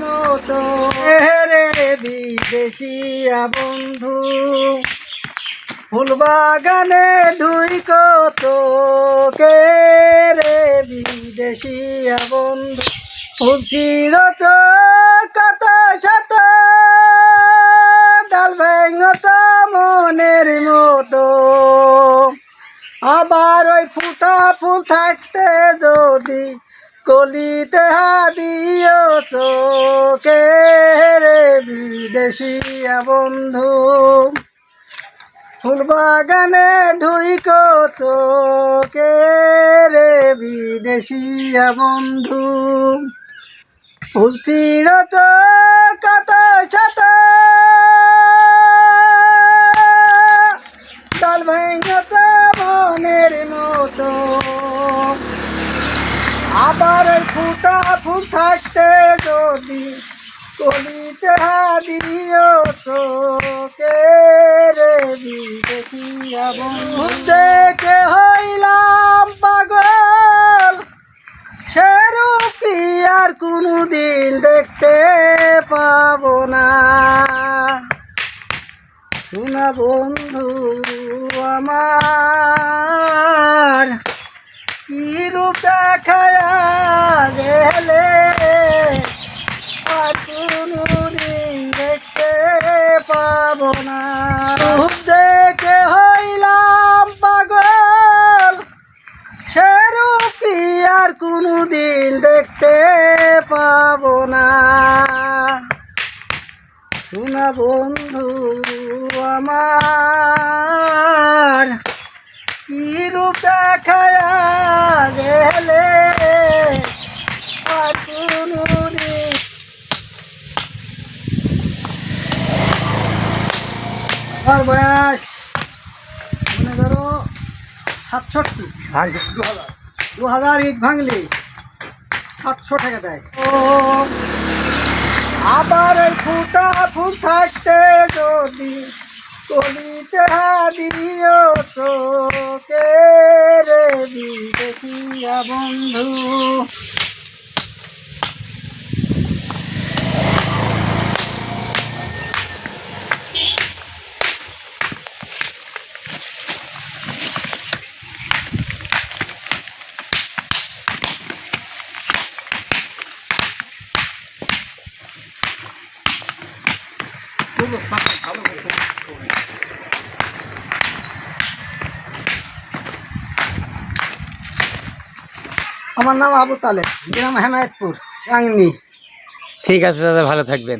মতো। বিদেশিয়া বন্ধু ফুল বাগানে ঢুই কত কে রে বিদেশিয়া বন্ধু? ফুল চিরত মনের মতো। আবার ওই ফুটা ফুল থাকতে যদি কলিতে হাদিও চোখে রে বিদেশিয়া বন্ধু। ফুল বাগানে ঢুইকো চোখে রে বিদেশিয়া বন্ধু। ফুল চিরত কত শত আবার ফুটা ফুল থাকতে যদি কলিতে হাদিও চোখে রে বন্ধু দেখে হইলাম পাগল? সেরূপি আর কোনোদিন দেখতে পাবো না। শোনা বন্ধু আমার কি রূপ দেখায়া গেলে? আর কোনোদিন দেখতে পাবো না। রূপ দেখে হইলাম পাগল। সেরূপি আর কোনোদিন দেখতে পাবো না। শোনা বন্ধু, আমার কি রূপ দেখায়া গেলে আমার বয়স মনে করো সাতষট্টি। দু হাজার ইট ভাঙলি সাতশো টাকা দেয়। ও আবার ফুটা ফুল থাকতে যদি কলিতে হাদিও চোখে রে বন্ধু। আমার নাম আবু তালেব। গ্রাম হেমায়তপুর রাংনি ঠিক আছে দাদা ভালো থাকবেন।